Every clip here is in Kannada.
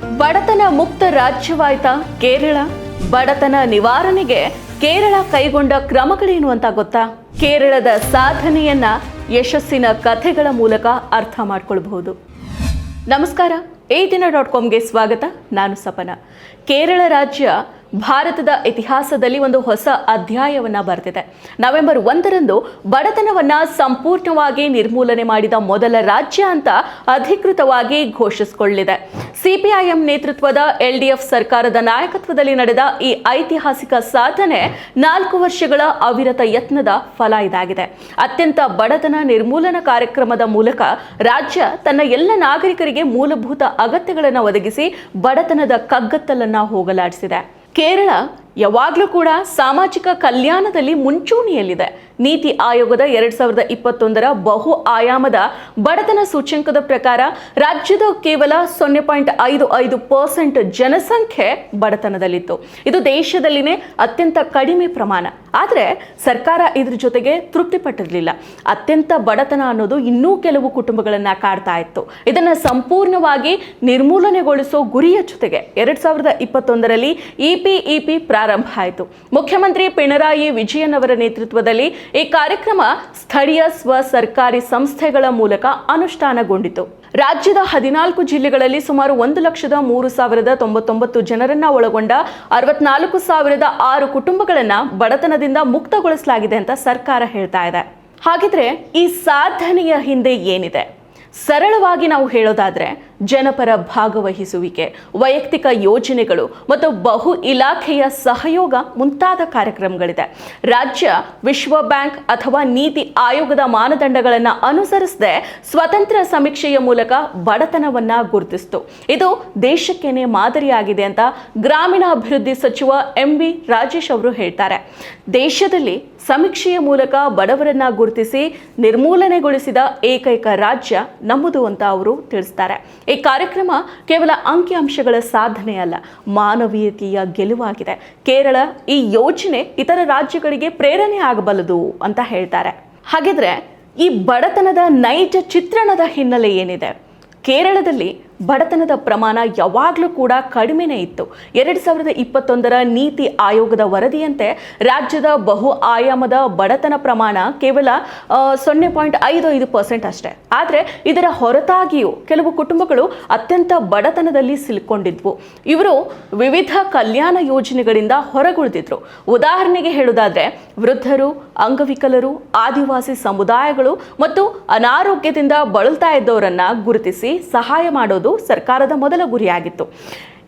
ಬಡತನ ಮುಕ್ತ ರಾಜ್ಯವಾಯ್ತ ಕೇರಳ? ಬಡತನ ನಿವಾರಣೆಗೆ ಕೇರಳ ಕೈಗೊಂಡ ಕ್ರಮಗಳೇನು ಅಂತ ಗೊತ್ತಾ? ಕೇರಳದ ಸಾಧನೆಯನ್ನ ಯಶಸ್ಸಿನ ಕಥೆಗಳ ಮೂಲಕ ಅರ್ಥ ಮಾಡ್ಕೊಳ್ಬಹುದು. ನಮಸ್ಕಾರ ಈ ದಿನ ಡಾಟ್ ಕಾಮ್ಗೆ ಸ್ವಾಗತ. ನಾನು ಸಪನ. ಕೇರಳ ರಾಜ್ಯ ಭಾರತದ ಇತಿಹಾಸದಲ್ಲಿ ಒಂದು ಹೊಸ ಅಧ್ಯಾಯವನ್ನ ಬರೆದಿದೆ ನವೆಂಬರ್ ಒಂದರಂದು ಬಡತನವನ್ನ ಸಂಪೂರ್ಣವಾಗಿ ನಿರ್ಮೂಲನೆ ಮಾಡಿದ ಮೊದಲ ರಾಜ್ಯ ಅಂತ ಅಧಿಕೃತವಾಗಿ ಘೋಷಿಸಿಕೊಳ್ಳಿದೆ. ಸಿಪಿಐಎಂ ನೇತೃತ್ವದ ಎಲ್ಡಿಎಫ್ ಸರ್ಕಾರದ ನಾಯಕತ್ವದಲ್ಲಿ ನಡೆದ ಈ ಐತಿಹಾಸಿಕ ಸಾಧನೆ ನಾಲ್ಕು ವರ್ಷಗಳ ಅವಿರತ ಯತ್ನದ ಫಲ ಇದಾಗಿದೆ. ಅತ್ಯಂತ ಬಡತನ ನಿರ್ಮೂಲನಾ ಕಾರ್ಯಕ್ರಮದ ಮೂಲಕ ರಾಜ್ಯ ತನ್ನ ಎಲ್ಲ ನಾಗರಿಕರಿಗೆ ಮೂಲಭೂತ ಅಗತ್ಯಗಳನ್ನು ಒದಗಿಸಿ ಬಡತನದ ಕಗ್ಗತ್ತಲನ್ನ ಹೋಗಲಾಡಿಸಿದೆ. ಕೇರಳ ಯಾವಾಗಲೂ ಕೂಡ ಸಾಮಾಜಿಕ ಕಲ್ಯಾಣದಲ್ಲಿ ಮುಂಚೂಣಿಯಲ್ಲಿದೆ. ನೀತಿ ಆಯೋಗದ ಎರಡ್ ಸಾವಿರದ ಇಪ್ಪತ್ತೊಂದರ ಬಹು ಆಯಾಮದ ಬಡತನ ಸೂಚ್ಯಂಕದ ಪ್ರಕಾರ ರಾಜ್ಯದ ಕೇವಲ ಸೊನ್ನೆ ಪಾಯಿಂಟ್ ಐದು ಐದು ಪರ್ಸೆಂಟ್ ಜನಸಂಖ್ಯೆ ಬಡತನದಲ್ಲಿತ್ತು. ಇದು ದೇಶದಲ್ಲಿನೇ ಅತ್ಯಂತ ಕಡಿಮೆ ಪ್ರಮಾಣ. ಆದರೆ ಸರ್ಕಾರ ಇದ್ರ ಜೊತೆಗೆ ತೃಪ್ತಿಪಟ್ಟಿರಲಿಲ್ಲ. ಅತ್ಯಂತ ಬಡತನ ಅನ್ನೋದು ಇನ್ನೂ ಕೆಲವು ಕುಟುಂಬಗಳನ್ನ ಕಾಡ್ತಾ ಇತ್ತು. ಇದನ್ನು ಸಂಪೂರ್ಣವಾಗಿ ನಿರ್ಮೂಲನೆಗೊಳಿಸೋ ಗುರಿಯ ಜೊತೆಗೆ ಎರಡ್ ಸಾವಿರದ ಇಪ್ಪತ್ತೊಂದರಲ್ಲಿ ಇಪಿಇಪಿ ಪ್ರಾರಂಭ ಆಯಿತು ಮುಖ್ಯಮಂತ್ರಿ ಪಿಣರಾಯಿ ವಿಜಯನ್ ಅವರ ನೇತೃತ್ವದಲ್ಲಿ ಈ ಕಾರ್ಯಕ್ರಮ ಸ್ಥಳೀಯ ಸ್ವ ಸರ್ಕಾರಿ ಸಂಸ್ಥೆಗಳ ಮೂಲಕ ಅನುಷ್ಠಾನಗೊಂಡಿತು. ರಾಜ್ಯದ ಹದಿನಾಲ್ಕು ಜಿಲ್ಲೆಗಳಲ್ಲಿ ಸುಮಾರು ಒಂದು ಲಕ್ಷದ ಮೂರು ಸಾವಿರದ ತೊಂಬತ್ತೊಂಬತ್ತು ಜನರನ್ನ ಒಳಗೊಂಡ ಅರವತ್ನಾಲ್ಕು ಸಾವಿರದ ಆರು ಕುಟುಂಬಗಳನ್ನ ಬಡತನದಿಂದ ಮುಕ್ತಗೊಳಿಸಲಾಗಿದೆ ಅಂತ ಸರ್ಕಾರ ಹೇಳ್ತಾ ಇದೆ. ಹಾಗಿದ್ರೆ ಈ ಸಾಧನೆಯ ಹಿಂದೆ ಏನಿದೆ? ಸರಳವಾಗಿ ನಾವು ಹೇಳೋದಾದ್ರೆ ಜನಪರ ಭಾಗವಹಿಸುವಿಕೆ, ವೈಯಕ್ತಿಕ ಯೋಜನೆಗಳು ಮತ್ತು ಬಹು ಇಲಾಖೆಯ ಸಹಯೋಗ ಮುಂತಾದ ಕಾರ್ಯಕ್ರಮಗಳಿದೆ. ರಾಜ್ಯ ವಿಶ್ವ ಬ್ಯಾಂಕ್ ಅಥವಾ ನೀತಿ ಆಯೋಗದ ಮಾನದಂಡಗಳನ್ನು ಅನುಸರಿಸದೆ ಸ್ವತಂತ್ರ ಸಮೀಕ್ಷೆಯ ಮೂಲಕ ಬಡತನವನ್ನ ಗುರುತಿಸಿತು. ಇದು ದೇಶಕ್ಕೇನೆ ಮಾದರಿಯಾಗಿದೆ ಅಂತ ಗ್ರಾಮೀಣಾಭಿವೃದ್ಧಿ ಸಚಿವ ಎಂ ವಿ ರಾಜೇಶ್ ಅವರು ಹೇಳ್ತಾರೆ. ದೇಶದಲ್ಲಿ ಸಮೀಕ್ಷೆಯ ಮೂಲಕ ಬಡವರನ್ನ ಗುರುತಿಸಿ ನಿರ್ಮೂಲನೆಗೊಳಿಸಿದ ಏಕೈಕ ರಾಜ್ಯ ನಮ್ಮದು ಅಂತ ಅವರು ತಿಳಿಸ್ತಾರೆ. ಈ ಕಾರ್ಯಕ್ರಮ ಕೇವಲ ಅಂಕಿಅಂಶಗಳ ಸಾಧನೆ ಅಲ್ಲ, ಮಾನವೀಯತೆಯ ಗೆಲುವಾಗಿದೆ. ಕೇರಳ ಈ ಯೋಜನೆ ಇತರ ರಾಜ್ಯಗಳಿಗೆ ಪ್ರೇರಣೆ ಆಗಬಲ್ಲದು ಅಂತ ಹೇಳ್ತಾರೆ. ಹಾಗಿದ್ರೆ ಈ ಬಡತನದ ನೈಜ ಚಿತ್ರಣದ ಹಿನ್ನೆಲೆ ಏನಿದೆ? ಕೇರಳದಲ್ಲಿ ಬಡತನದ ಪ್ರಮಾಣ ಯಾವಾಗಲೂ ಕೂಡ ಕಡಿಮೆನೇ ಇತ್ತು. ಎರಡು ಸಾವಿರದ ಇಪ್ಪತ್ತೊಂದರ ನೀತಿ ಆಯೋಗದ ವರದಿಯಂತೆ ರಾಜ್ಯದ ಬಹು ಆಯಾಮದ ಬಡತನ ಪ್ರಮಾಣ ಕೇವಲ ಸೊನ್ನೆ ಪಾಯಿಂಟ್ ಐದು ಐದು ಪರ್ಸೆಂಟ್ ಅಷ್ಟೇ. ಆದರೆ ಇದರ ಹೊರತಾಗಿಯೂ ಕೆಲವು ಕುಟುಂಬಗಳು ಅತ್ಯಂತ ಬಡತನದಲ್ಲಿ ಸಿಲುಕೊಂಡಿದ್ವು. ಇವರು ವಿವಿಧ ಕಲ್ಯಾಣ ಯೋಜನೆಗಳಿಂದ ಹೊರಗುಳಿದಿದ್ರು. ಉದಾಹರಣೆಗೆ ಹೇಳುವುದಾದ್ರೆ, ವೃದ್ಧರು, ಅಂಗವಿಕಲರು, ಆದಿವಾಸಿ ಸಮುದಾಯಗಳು ಮತ್ತು ಅನಾರೋಗ್ಯದಿಂದ ಬಳಲ್ತಾ ಇದ್ದವರನ್ನ ಗುರುತಿಸಿ ಸಹಾಯ ಮಾಡೋದು ಸರ್ಕಾರದ ಮೊದಲ ಗುರಿಯಾಗಿತ್ತು.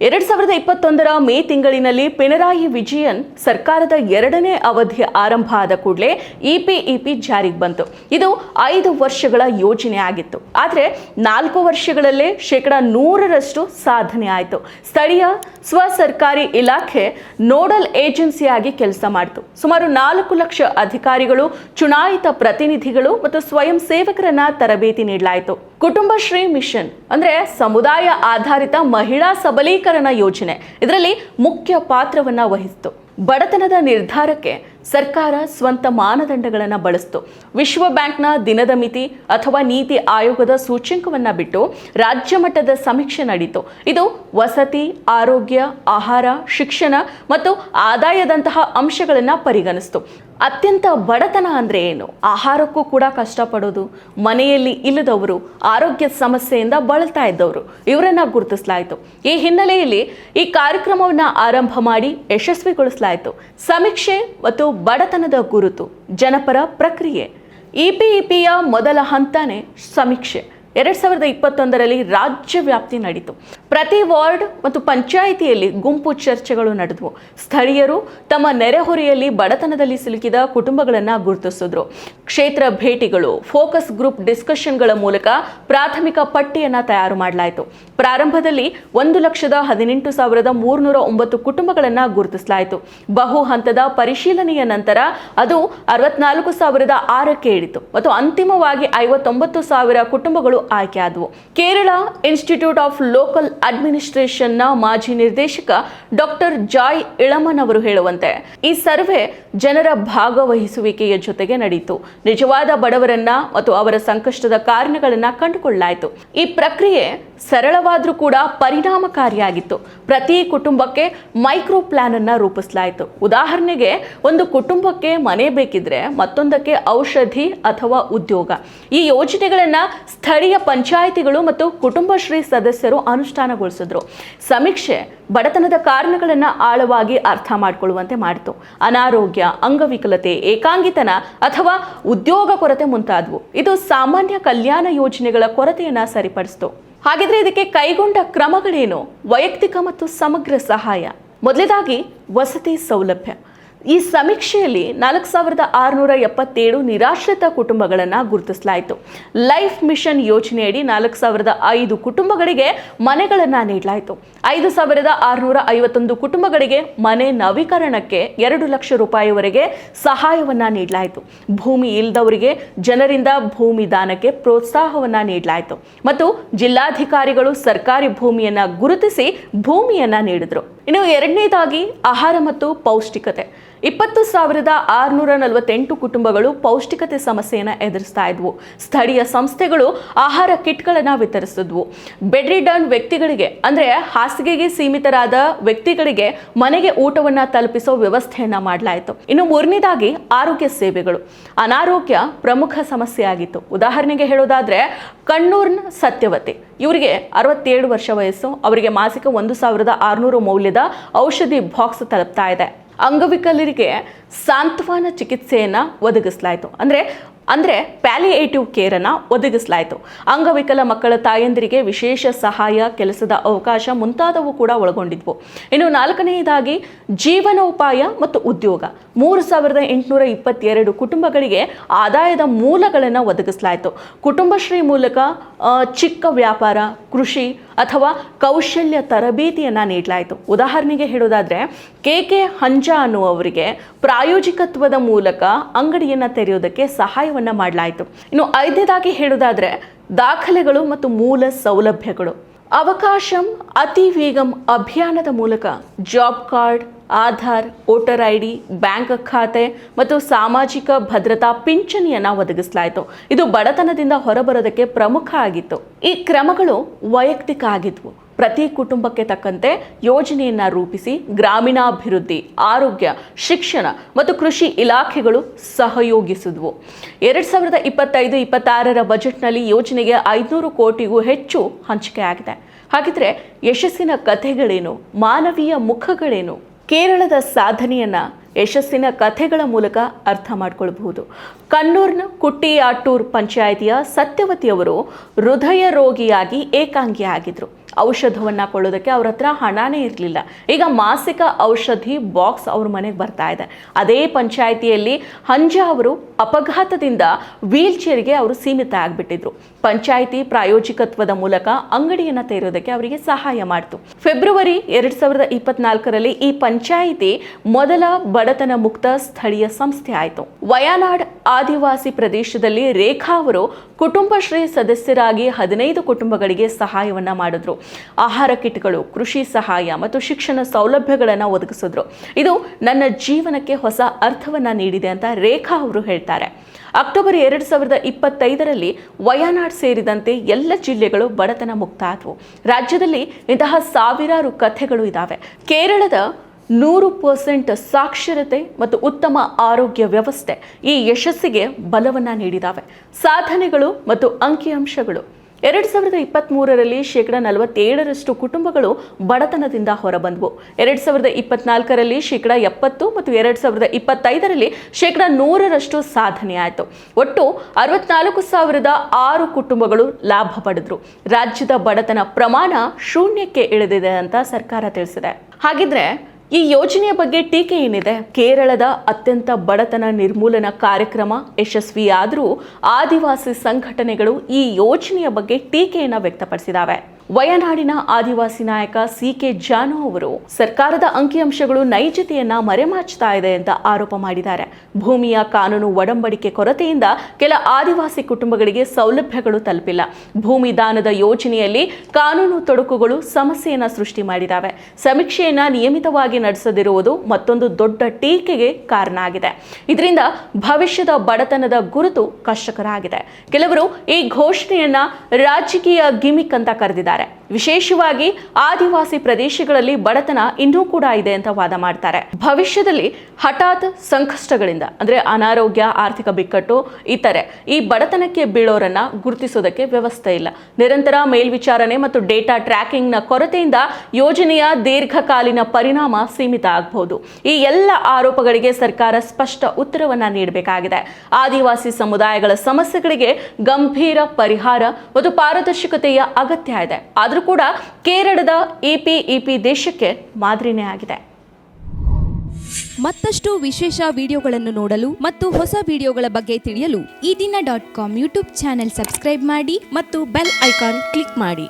ಎರಡ್ ಸಾವಿರದ ಇಪ್ಪತ್ತೊಂದರ ಮೇ ತಿಂಗಳಿನಲ್ಲಿ ಪಿಣರಾಯಿ ವಿಜಯನ್ ಸರ್ಕಾರದ ಎರಡನೇ ಅವಧಿ ಆರಂಭ ಆದ ಕೂಡಲೇ ಇಪಿಇಪಿ ಜಾರಿಗೆ ಬಂತು. ಇದು ಐದು ವರ್ಷಗಳ ಯೋಜನೆ ಆಗಿತ್ತು ಆದರೆ ನಾಲ್ಕು ವರ್ಷಗಳಲ್ಲೇ ಶೇಕಡ ನೂರರಷ್ಟು ಸಾಧನೆ ಆಯಿತು. ಸ್ಥಳೀಯ ಸ್ವ ಸರ್ಕಾರಿ ಇಲಾಖೆ ನೋಡಲ್ ಏಜೆನ್ಸಿಯಾಗಿ ಕೆಲಸ ಮಾಡಿತು. ಸುಮಾರು ನಾಲ್ಕು ಲಕ್ಷ ಅಧಿಕಾರಿಗಳು, ಚುನಾಯಿತ ಪ್ರತಿನಿಧಿಗಳು ಮತ್ತು ಸ್ವಯಂ ಸೇವಕರನ್ನ ತರಬೇತಿ ನೀಡಲಾಯಿತು. ಕುಟುಂಬ ಶ್ರೀ ಮಿಷನ್ ಅಂದ್ರೆ ಸಮುದಾಯ ಆಧಾರಿತ ಮಹಿಳಾ ಸಬಲೀಕರಣ ಯೋಜನೆ. ಇದರಲ್ಲಿ ಮುಖ್ಯ ಪಾತ್ರವನ್ನು ವಹಿಸಿತು. ಬಡತನದ ನಿರ್ಧಾರಕ್ಕೆ ಸರ್ಕಾರ ಸ್ವಂತ ಮಾನದಂಡಗಳನ್ನು ಬಳಸ್ತು. ವಿಶ್ವ ಬ್ಯಾಂಕ್ನ ದಿನದ ಮಿತಿ ಅಥವಾ ನೀತಿ ಆಯೋಗದ ಸೂಚ್ಯಂಕವನ್ನ ಬಿಟ್ಟು ರಾಜ್ಯ ಮಟ್ಟದ ಸಮೀಕ್ಷೆ ನಡೀತು. ಇದು ವಸತಿ, ಆರೋಗ್ಯ, ಆಹಾರ, ಶಿಕ್ಷಣ ಮತ್ತು ಆದಾಯದಂತಹ ಅಂಶಗಳನ್ನು ಪರಿಗಣಿಸಿತು. ಅತ್ಯಂತ ಬಡತನ ಅಂದ್ರೆ ಏನು? ಆಹಾರಕ್ಕೂ ಕೂಡ ಕಷ್ಟಪಡೋದು, ಮನೆಯಲ್ಲಿ ಇಲ್ಲದವರು, ಆರೋಗ್ಯ ಸಮಸ್ಯೆಯಿಂದ ಬಳಲ್ತಾ ಇದ್ದವರು, ಇವರನ್ನ ಗುರುತಿಸಲಾಯಿತು. ಈ ಹಿನ್ನೆಲೆಯಲ್ಲಿ ಈ ಕಾರ್ಯಕ್ರಮವನ್ನು ಆರಂಭ ಮಾಡಿ ಯಶಸ್ವಿಗೊಳಿಸಲಾಯಿತು. ಸಮೀಕ್ಷೆ ಮತ್ತು ಬಡತನದ ಗುರುತು, ಜನಪರ ಪ್ರಕ್ರಿಯೆ. ಇಪಿಇಪಿಯ ಮೊದಲ ಹಂತನೇ ಸಮೀಕ್ಷೆ. ಎರಡ್ ಸಾವಿರದ ಇಪ್ಪತ್ತೊಂದರಲ್ಲಿ ರಾಜ್ಯ ವ್ಯಾಪ್ತಿ ನಡೀತು. ಪ್ರತಿ ವಾರ್ಡ್ ಮತ್ತು ಪಂಚಾಯಿತಿಯಲ್ಲಿ ಗುಂಪು ಚರ್ಚೆಗಳು ನಡೆದವು. ಸ್ಥಳೀಯರು ತಮ್ಮ ನೆರೆಹೊರೆಯಲ್ಲಿ ಬಡತನದಲ್ಲಿ ಸಿಲುಕಿದ ಕುಟುಂಬಗಳನ್ನು ಗುರುತಿಸಿದ್ರು. ಕ್ಷೇತ್ರ ಭೇಟಿಗಳು, ಫೋಕಸ್ ಗ್ರೂಪ್ ಡಿಸ್ಕಷನ್ಗಳ ಮೂಲಕ ಪ್ರಾಥಮಿಕ ಪಟ್ಟಿಯನ್ನು ತಯಾರು ಮಾಡಲಾಯಿತು. ಪ್ರಾರಂಭದಲ್ಲಿ ಒಂದು ಲಕ್ಷದ ಹದಿನೆಂಟು ಸಾವಿರದ ಮೂರುನೂರ ಒಂಬತ್ತು ಕುಟುಂಬಗಳನ್ನು ಗುರುತಿಸಲಾಯಿತು. ಬಹು ಹಂತದ ಪರಿಶೀಲನೆಯ ನಂತರ ಅದು ಅರವತ್ನಾಲ್ಕು ಸಾವಿರದ ಆರಕ್ಕೆ ಇಳಿತು ಮತ್ತು ಅಂತಿಮವಾಗಿ ಐವತ್ತೊಂಬತ್ತು ಸಾವಿರ ಕುಟುಂಬಗಳು ಆಯ್ಕೆಯಾದವು ಕೇರಳ ಇನ್ಸ್ಟಿಟ್ಯೂಟ್ ಆಫ್ ಲೋಕಲ್ ಅಡ್ಮಿನಿಸ್ಟ್ರೇಷನ್ನ ಮಾಜಿ ನಿರ್ದೇಶಕ ಡಾಕ್ಟರ್ ಜಾಯ್ ಇಳಮನ್ ಅವರು ಹೇಳುವಂತೆ, ಈ ಸರ್ವೆ ಜನರ ಭಾಗವಹಿಸುವಿಕೆಯ ಜೊತೆಗೆ ನಡೆಯಿತು ನಿಜವಾದ ಬಡವರನ್ನ ಮತ್ತು ಅವರ ಸಂಕಷ್ಟದ ಕಾರಣಗಳನ್ನ ಕಂಡುಕೊಳ್ಳಲಾಯಿತು. ಈ ಪ್ರಕ್ರಿಯೆ ಸರಳವಾದ್ರೂ ಕೂಡ ಪರಿಣಾಮಕಾರಿಯಾಗಿತ್ತು. ಪ್ರತಿ ಕುಟುಂಬಕ್ಕೆ ಮೈಕ್ರೋ ಪ್ಲಾನ್ ಅನ್ನು ರೂಪಿಸಲಾಯಿತು. ಉದಾಹರಣೆಗೆ, ಒಂದು ಕುಟುಂಬಕ್ಕೆ ಮನೆ ಬೇಕಿದ್ರೆ ಮತ್ತೊಂದಕ್ಕೆ ಔಷಧಿ ಅಥವಾ ಉದ್ಯೋಗ. ಈ ಯೋಜನೆಗಳನ್ನು ಸ್ಥಳೀಯ ಪಂಚಾಯಿತಿಗಳು ಮತ್ತು ಕುಟುಂಬಶ್ರೀ ಸದಸ್ಯರು ಅನುಷ್ಠಾನಗೊಳಿಸಿದ್ರು. ಸಮೀಕ್ಷೆ ಬಡತನದ ಕಾರಣಗಳನ್ನು ಆಳವಾಗಿ ಅರ್ಥ ಮಾಡಿಕೊಳ್ಳುವಂತೆ ಮಾಡಿತು. ಅನಾರೋಗ್ಯ, ಅಂಗವಿಕಲತೆ, ಏಕಾಂಗಿತನ ಅಥವಾ ಉದ್ಯೋಗ ಕೊರತೆ ಮುಂತಾದವು. ಇದು ಸಾಮಾನ್ಯ ಕಲ್ಯಾಣ ಯೋಜನೆಗಳ ಕೊರತೆಯನ್ನು ಸರಿಪಡಿಸಿತು. ಹಾಗಿದ್ರೆ ಇದಕ್ಕೆ ಕೈಗೊಂಡ ಕ್ರಮಗಳೇನು? ವೈಯಕ್ತಿಕ ಮತ್ತು ಸಮಗ್ರ ಸಹಾಯ. ಮೊದಲೇದಾಗಿ ವಸತಿ ಸೌಲಭ್ಯ. ಈ ಸಮೀಕ್ಷೆಯಲ್ಲಿ ನಾಲ್ಕು ಸಾವಿರದ ಆರುನೂರ ಎಪ್ಪತ್ತೇಳು ನಿರಾಶ್ರಿತ ಕುಟುಂಬಗಳನ್ನು ಗುರುತಿಸಲಾಯಿತು. ಲೈಫ್ ಮಿಷನ್ ಯೋಜನೆಯಡಿ ನಾಲ್ಕು ಸಾವಿರದ ಐದು ಕುಟುಂಬಗಳಿಗೆ ಮನೆಗಳನ್ನು ನೀಡಲಾಯಿತು. ಐದು ಸಾವಿರದ ಆರುನೂರ ಐವತ್ತೊಂದು ಕುಟುಂಬಗಳಿಗೆ ಮನೆ ನವೀಕರಣಕ್ಕೆ ಎರಡು ಲಕ್ಷ ರೂಪಾಯಿವರೆಗೆ ಸಹಾಯವನ್ನು ನೀಡಲಾಯಿತು. ಭೂಮಿ ಇಲ್ಲದವರಿಗೆ ಜನರಿಂದ ಭೂಮಿ ದಾನಕ್ಕೆ ಪ್ರೋತ್ಸಾಹವನ್ನು ನೀಡಲಾಯಿತು. ಮತ್ತು ಜಿಲ್ಲಾಧಿಕಾರಿಗಳು ಸರ್ಕಾರಿ ಭೂಮಿಯನ್ನು ಗುರುತಿಸಿ ಭೂಮಿಯನ್ನು ನೀಡಿದರು. ಇನ್ನು ಎರಡನೇದಾಗಿ ಆಹಾರ ಮತ್ತು ಪೌಷ್ಟಿಕತೆ. ಇಪ್ಪತ್ತು ಸಾವಿರದ ಆರುನೂರ ನಲವತ್ತೆಂಟು ಕುಟುಂಬಗಳು ಪೌಷ್ಟಿಕತೆ ಸಮಸ್ಯೆಯನ್ನು ಎದುರಿಸ್ತಾ ಇದ್ವು. ಸ್ಥಳೀಯ ಸಂಸ್ಥೆಗಳು ಆಹಾರ ಕಿಟ್ಗಳನ್ನು ವಿತರಿಸಿದ್ವು. ಬೆಡ್ ರಿಡನ್ ವ್ಯಕ್ತಿಗಳಿಗೆ, ಅಂದರೆ ಹಾಸಿಗೆಗೆ ಸೀಮಿತರಾದ ವ್ಯಕ್ತಿಗಳಿಗೆ ಮನೆಗೆ ಊಟವನ್ನು ತಲುಪಿಸೋ ವ್ಯವಸ್ಥೆಯನ್ನು ಮಾಡಲಾಯಿತು. ಇನ್ನು ಮೂರನೇದಾಗಿ ಆರೋಗ್ಯ ಸೇವೆಗಳು. ಅನಾರೋಗ್ಯ ಪ್ರಮುಖ ಸಮಸ್ಯೆ ಆಗಿತ್ತು. ಉದಾಹರಣೆಗೆ ಹೇಳೋದಾದರೆ, ಕಣ್ಣೂರ್ನ ಸತ್ಯವತಿ. ಇವರಿಗೆ ಅರವತ್ತೇಳು ವರ್ಷ ವಯಸ್ಸು. ಅವರಿಗೆ ಮಾಸಿಕ ಒಂದು ಸಾವಿರದ ಆರುನೂರು ಮೌಲ್ಯದ ಔಷಧಿ ಬಾಕ್ಸ್ ತಲುಪ್ತಾ ಇದೆ. ಅಂಗವಿಕಲರಿಗೆ ಸಾಂತ್ವನ ಚಿಕಿತ್ಸೆಯನ್ನು ಒದಗಿಸಲಾಯಿತು. ಅಂದರೆ ಅಂದರೆ ಪ್ಯಾಲಿಯೇಟಿವ್ ಕೇರನ್ನು ಒದಗಿಸಲಾಯಿತು. ಅಂಗವಿಕಲ ಮಕ್ಕಳ ತಾಯಂದಿರಿಗೆ ವಿಶೇಷ ಸಹಾಯ, ಕೆಲಸದ ಅವಕಾಶ ಮುಂತಾದವು ಕೂಡ ಒಳಗೊಂಡಿದ್ವು. ಇನ್ನು ನಾಲ್ಕನೆಯದಾಗಿ ಜೀವನೋಪಾಯ ಮತ್ತು ಉದ್ಯೋಗ. ಮೂರು ಸಾವಿರದ ಎಂಟುನೂರ ಇಪ್ಪತ್ತೆರಡು ಕುಟುಂಬಗಳಿಗೆ ಆದಾಯದ ಮೂಲಗಳನ್ನು ಒದಗಿಸಲಾಯಿತು. ಕುಟುಂಬಶ್ರೀ ಮೂಲಕ ಚಿಕ್ಕ ವ್ಯಾಪಾರ, ಕೃಷಿ ಅಥವಾ ಕೌಶಲ್ಯ ತರಬೇತಿಯನ್ನು ನೀಡಲಾಯಿತು. ಉದಾಹರಣೆಗೆ ಹೇಳೋದಾದರೆ, ಕೆ ಕೆ ಹಂಜಾ ಅನ್ನುವವರಿಗೆ ಪ್ರಾಯೋಜಿಕತ್ವದ ಮೂಲಕ ಅಂಗಡಿಯನ್ನು ತೆರೆಯೋದಕ್ಕೆ ಸಹಾಯವನ್ನು ಮಾಡಲಾಯಿತು. ಇನ್ನು ಐದನೇದಾಗಿ ಹೇಳೋದಾದರೆ ದಾಖಲೆಗಳು ಮತ್ತು ಮೂಲ ಸೌಲಭ್ಯಗಳು. ಅವಕಾಶಂ ಅತಿ ವೇಗಂ ಅಭಿಯಾನದ ಮೂಲಕ job card, Aadhaar, voter I D bank ಖಾತೆ ಮತ್ತು ಸಾಮಾಜಿಕ ಭದ್ರತಾ ಪಿಂಚಣಿಯನ್ನು ಒದಗಿಸಲಾಯಿತು. ಇದು ಬಡತನದಿಂದ ಹೊರಬರೋದಕ್ಕೆ ಪ್ರಮುಖ ಆಗಿತ್ತು. ಈ ಕ್ರಮಗಳು ವೈಯಕ್ತಿಕ ಆಗಿದ್ವು. ಪ್ರತಿ ಕುಟುಂಬಕ್ಕೆ ತಕ್ಕಂತೆ ಯೋಜನೆಯನ್ನ ರೂಪಿಸಿ ಗ್ರಾಮೀಣಾಭಿವೃದ್ಧಿ, ಆರೋಗ್ಯ, ಶಿಕ್ಷಣ ಮತ್ತು ಕೃಷಿ ಇಲಾಖೆಗಳು ಸಹಯೋಗಿಸಿದ್ವು. ಎರಡು ಸಾವಿರದ ಇಪ್ಪತ್ತೈದು, ಇಪ್ಪತ್ತಾರರ ಬಜೆಟ್ನಲ್ಲಿ ಯೋಜನೆಗೆ ಐದುನೂರು ಕೋಟಿಗೂ ಹೆಚ್ಚು ಹಂಚಿಕೆ ಆಗಿದೆ. ಹಾಗಿದ್ರೆ ಯಶಸ್ಸಿನ ಕಥೆಗಳೇನು, ಮಾನವೀಯ ಮುಖಗಳೇನು, ಕೇರಳದ ಸಾಧನೆಯನ್ನು ಯಶಸ್ಸಿನ ಕಥೆಗಳ ಮೂಲಕ ಅರ್ಥ ಮಾಡಿಕೊಳ್ಳಬಹುದು ಕಣ್ಣೂರ್ನ ಕುಟ್ಟಿಯಾಟೂರ್ ಪಂಚಾಯಿತಿಯ ಸತ್ಯವತಿಯವರು ಹೃದಯ ರೋಗಿಯಾಗಿ ಏಕಾಂಗಿ ಆಗಿದ್ರು ಔಷಧವನ್ನ ಕೊಳ್ಳೋದಕ್ಕೆ ಅವ್ರ ಹತ್ರ ಹಣನೇ ಇರಲಿಲ್ಲ. ಈಗ ಮಾಸಿಕ ಔಷಧಿ ಬಾಕ್ಸ್ ಅವ್ರ ಮನೆಗೆ ಬರ್ತಾ ಇದೆ. ಅದೇ ಪಂಚಾಯಿತಿಯಲ್ಲಿ ಹಂಜ ಅವರು ಅಪಘಾತದಿಂದ ವೀಲ್ ಚೇರ್ಗೆ ಅವರು ಸೀಮಿತ ಆಗಿಬಿಟ್ಟಿದ್ರು. ಪಂಚಾಯಿತಿ ಪ್ರಾಯೋಜಿಕತ್ವದ ಮೂಲಕ ಅಂಗಡಿಯನ್ನು ತೆರೆಯೋದಕ್ಕೆ ಅವರಿಗೆ ಸಹಾಯ ಮಾಡಿತು. ಫೆಬ್ರವರಿ ಎರಡು ಸಾವಿರದ ಇಪ್ಪತ್ನಾಲ್ಕರಲ್ಲಿ ಈ ಪಂಚಾಯಿತಿ ಮೊದಲ ಬಡತನ ಮುಕ್ತ ಸ್ಥಳೀಯ ಸಂಸ್ಥೆ ಆಯಿತು. ವಯನಾಡ್ ಆದಿವಾಸಿ ಪ್ರದೇಶದಲ್ಲಿ ರೇಖಾ ಅವರು ಕುಟುಂಬಶ್ರೀ ಸದಸ್ಯರಾಗಿ ಹದಿನೈದು ಕುಟುಂಬಗಳಿಗೆ ಸಹಾಯವನ್ನ ಮಾಡಿದ್ರು. ಆಹಾರ ಕಿಟ್ಗಳು, ಕೃಷಿ ಸಹಾಯ ಮತ್ತು ಶಿಕ್ಷಣ ಸೌಲಭ್ಯಗಳನ್ನು ಒದಗಿಸಿದ್ರು. ಇದು ನನ್ನ ಜೀವನಕ್ಕೆ ಹೊಸ ಅರ್ಥವನ್ನ ನೀಡಿದೆ ಅಂತ ರೇಖಾ ಅವರು ಹೇಳ್ತಾರೆ. ಅಕ್ಟೋಬರ್ ಎರಡು ಸಾವಿರದ ಇಪ್ಪತ್ತೈದರಲ್ಲಿ ವಯನಾಡ್ ಸೇರಿದಂತೆ ಎಲ್ಲ ಜಿಲ್ಲೆಗಳು ಬಡತನ ಮುಕ್ತ ಆದವು. ರಾಜ್ಯದಲ್ಲಿ ಇಂತಹ ಸಾವಿರಾರು ಕಥೆಗಳು ಇದ್ದಾವೆ ಕೇರಳದ ನೂರು ಪರ್ಸೆಂಟ್ ಸಾಕ್ಷರತೆ ಮತ್ತು ಉತ್ತಮ ಆರೋಗ್ಯ ವ್ಯವಸ್ಥೆ ಈ ಯಶಸ್ಸಿಗೆ ಬಲವನ್ನ ನೀಡಿದಾವೆ. ಸಾಧನೆಗಳು ಮತ್ತು ಅಂಕಿಅಂಶಗಳು. ಎರಡು ಸಾವಿರದ ಇಪ್ಪತ್ತ್ಮೂರರಲ್ಲಿ ಶೇಕಡ ನಲವತ್ತೇಳರಷ್ಟು ಕುಟುಂಬಗಳು ಬಡತನದಿಂದ ಹೊರಬಂದವು. ಎರಡು ಸಾವಿರದ ಇಪ್ಪತ್ನಾಲ್ಕರಲ್ಲಿ ಶೇಕಡ ಎಪ್ಪತ್ತು ಮತ್ತು ಎರಡು ಸಾವಿರದ ಇಪ್ಪತ್ತೈದರಲ್ಲಿ ಶೇಕಡ ನೂರರಷ್ಟು ಸಾಧನೆ ಆಯಿತು. ಒಟ್ಟು ಅರವತ್ನಾಲ್ಕು ಸಾವಿರದ ಆರು ಕುಟುಂಬಗಳು ಲಾಭ ಪಡೆದರು. ರಾಜ್ಯದ ಬಡತನ ಪ್ರಮಾಣ ಶೂನ್ಯಕ್ಕೆ ಇಳಿದಿದೆ ಅಂತ ಸರ್ಕಾರ ತಿಳಿಸಿದೆ. ಹಾಗಿದ್ರೆ ಈ ಯೋಜನೆಯ ಬಗ್ಗೆ ಟೀಕೆ ಏನಿದೆ? ಕೇರಳದ ಅತ್ಯಂತ ಬಡತನ ನಿರ್ಮೂಲನ ಕಾರ್ಯಕ್ರಮ ಯಶಸ್ವಿಯಾದರೂ ಆದಿವಾಸಿ ಸಂಘಟನೆಗಳು ಈ ಯೋಜನೆಯ ಬಗ್ಗೆ ಟೀಕೆಯನ್ನು ವ್ಯಕ್ತಪಡಿಸಿದ್ದಾವೆ ವಯನಾಡಿನ ಆದಿವಾಸಿ ನಾಯಕ ಸಿ ಕೆ ಜಾನು ಅವರು ಸರ್ಕಾರದ ಅಂಕಿಅಂಶಗಳು ನೈಜತೆಯನ್ನ ಮರೆಮಾಚ್ತಾ ಇದೆ ಅಂತ ಆರೋಪ ಮಾಡಿದ್ದಾರೆ. ಭೂಮಿಯ ಕಾನೂನು ಒಡಂಬಡಿಕೆ ಕೊರತೆಯಿಂದ ಕೆಲ ಆದಿವಾಸಿ ಕುಟುಂಬಗಳಿಗೆ ಸೌಲಭ್ಯಗಳು ತಲುಪಿಲ್ಲ. ಭೂಮಿ ದಾನದ ಯೋಜನೆಯಲ್ಲಿ ಕಾನೂನು ತೊಡಕುಗಳು ಸಮಸ್ಯೆಯನ್ನ ಸೃಷ್ಟಿ ಮಾಡಿದ್ದಾವೆ. ಸಮೀಕ್ಷೆಯನ್ನ ನಿಯಮಿತವಾಗಿ ನಡೆಸದಿರುವುದು ಮತ್ತೊಂದು ದೊಡ್ಡ ಟೀಕೆಗೆ ಕಾರಣ ಆಗಿದೆ. ಇದರಿಂದ ಭವಿಷ್ಯದ ಬಡತನದ ಗುರುತು ಕಷ್ಟಕರ ಆಗಿದೆ. ಕೆಲವರು ಈ ಘೋಷಣೆಯನ್ನ ರಾಜಕೀಯ ಗಿಮಿಕ್ ಅಂತ ಕರೆದಿದ್ದಾರೆ. ಹೇಳಿದ್ದಾರೆ ವಿಶೇಷವಾಗಿ ಆದಿವಾಸಿ ಪ್ರದೇಶಗಳಲ್ಲಿ ಬಡತನ ಇನ್ನೂ ಕೂಡ ಇದೆ ಅಂತ ವಾದ ಮಾಡ್ತಾರೆ. ಭವಿಷ್ಯದಲ್ಲಿ ಹಠಾತ್ ಸಂಕಷ್ಟಗಳಿಂದ, ಅಂದ್ರೆ ಅನಾರೋಗ್ಯ, ಆರ್ಥಿಕ ಬಿಕ್ಕಟ್ಟು ಇತರೆ ಈ ಬಡತನಕ್ಕೆ ಬೀಳೋರನ್ನ ಗುರುತಿಸೋದಕ್ಕೆ ವ್ಯವಸ್ಥೆ ಇಲ್ಲ. ನಿರಂತರ ಮೇಲ್ವಿಚಾರಣೆ ಮತ್ತು ಡೇಟಾ ಟ್ರ್ಯಾಕಿಂಗ್ನ ಕೊರತೆಯಿಂದ ಯೋಜನೆಯ ದೀರ್ಘಕಾಲೀನ ಪರಿಣಾಮ ಸೀಮಿತ ಆಗಬಹುದು ಈ ಎಲ್ಲ ಆರೋಪಗಳಿಗೆ ಸರ್ಕಾರ ಸ್ಪಷ್ಟ ಉತ್ತರವನ್ನ ನೀಡಬೇಕಾಗಿದೆ. ಆದಿವಾಸಿ ಸಮುದಾಯಗಳ ಸಮಸ್ಯೆಗಳಿಗೆ ಗಂಭೀರ ಪರಿಹಾರ ಮತ್ತು ಪಾರದರ್ಶಕತೆಯ ಅಗತ್ಯ ಇದೆ. ಆದರೂ ಕೂಡ ಕೇರಳದ ಇಪಿಇಪಿ ದೇಶಕ್ಕೆ ಮಾದರಿನೇ ಆಗಿದೆ. ಮತ್ತಷ್ಟು ವಿಶೇಷ ವಿಡಿಯೋಗಳನ್ನು ನೋಡಲು ಮತ್ತು ಹೊಸ ವಿಡಿಯೋಗಳ ಬಗ್ಗೆ ತಿಳಿಯಲು ಈ ದಿನ dot com YouTube channel subscribe ಮಾಡಿ ಮತ್ತು ಬೆಲ್ ಐಕಾನ್ ಕ್ಲಿಕ್ ಮಾಡಿ.